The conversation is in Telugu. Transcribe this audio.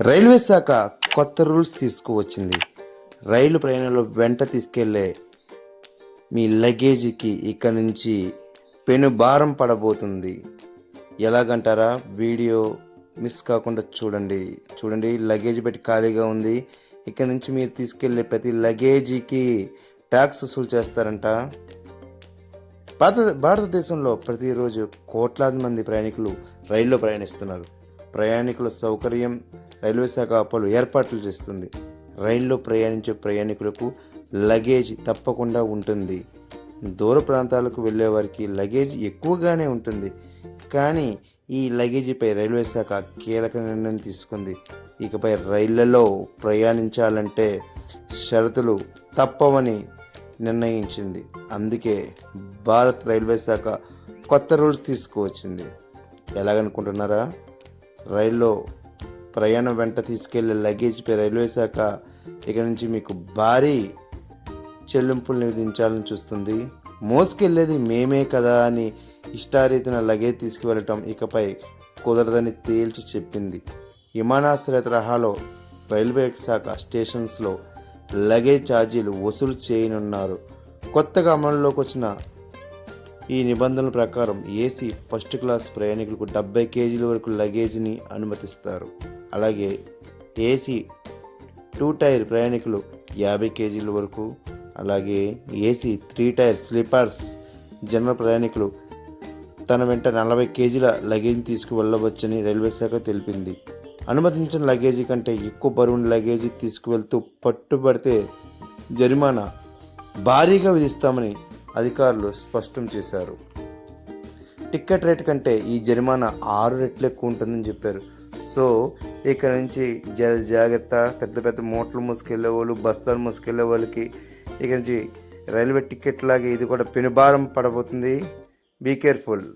రైల్వే శాఖ కొత్త రూల్స్ తీసుకువచ్చింది. రైలు ప్రయాణంలో వెంట తీసుకెళ్ళే మీ లగేజీకి ఇక నుంచి పెను భారం పడబోతుంది. ఎలాగంటారా? వీడియో మిస్ కాకుండా చూడండి. చూడండి లగేజ్ పెట్టి ఖాళీగా ఉంది. ఇక్కడ నుంచి మీరు తీసుకెళ్ళే ప్రతి లగేజీకి ట్యాక్స్ వసూలు చేస్తారంట. భారత భారతదేశంలో ప్రతిరోజు కోట్లాది మంది ప్రయాణికులు రైల్లో ప్రయాణిస్తున్నారు. ప్రయాణికుల సౌకర్యం రైల్వే శాఖ పలు ఏర్పాట్లు చేస్తుంది. రైల్లో ప్రయాణించే ప్రయాణికులకు లగేజ్ తప్పకుండా ఉంటుంది. దూర ప్రాంతాలకు వెళ్ళే వారికి లగేజ్ ఎక్కువగానే ఉంటుంది. కానీ ఈ లగేజీపై రైల్వే శాఖ కీలక నిర్ణయం తీసుకుంది. ఇకపై రైళ్ళలో ప్రయాణించాలంటే షరతులు తప్పవని నిర్ణయించింది. అందుకే భారత్ రైల్వే శాఖ కొత్త రూల్స్ తీసుకువచ్చింది. ఎలాగనుకుంటున్నారా? రైల్లో ప్రయాణం వెంట తీసుకెళ్ళే లగేజ్పై రైల్వే శాఖ ఇక నుంచి మీకు భారీ చెల్లింపులు విధించాలని చూస్తుంది. మోసుకెళ్ళేది మేమే కదా అని ఇష్టారీతిన లగేజ్ తీసుకువెళ్ళటం ఇకపై కుదరదని తేల్చి చెప్పింది. విమానాశ్రయ తరహాలో రైల్వే శాఖ స్టేషన్స్లో లగేజ్ ఛార్జీలు వసూలు చేయనున్నారు. కొత్తగా అమలులోకి వచ్చిన ఈ నిబంధనల ప్రకారం ఏసీ ఫస్ట్ క్లాస్ ప్రయాణికులకు డెబ్బై కేజీల వరకు లగేజ్ని అనుమతిస్తారు. అలాగే ఏసీ టూ టైర్ ప్రయాణికులు యాభై కేజీల వరకు అలాగే A C three tier sleepers general ప్రయాణికులు తన వెంట నలభై కేజీల లగేజ్ తీసుకువెళ్ళవచ్చని రైల్వే శాఖ తెలిపింది. అనుమతించిన లగేజీ కంటే ఎక్కువ బరువుని లగేజీ తీసుకువెళ్తూ పట్టుబడితే జరిమానా భారీగా విధిస్తామని అధికారులు స్పష్టం చేశారు. టికెట్ రేట్ కంటే ఈ జరిమానా ఆరు రెట్లు ఎక్కువ ఉంటుందని చెప్పారు. సో ఇక్కడ నుంచి జ జాగ్రత్త. పెద్ద పెద్ద మూటలు మోసుకెళ్ళే వాళ్ళు బస్తాలు మోసుకెళ్ళే వాళ్ళకి ఇక నుంచి రైల్వే టికెట్ లాగే ఇది కూడా పెనుభారం పడబోతుంది. Be careful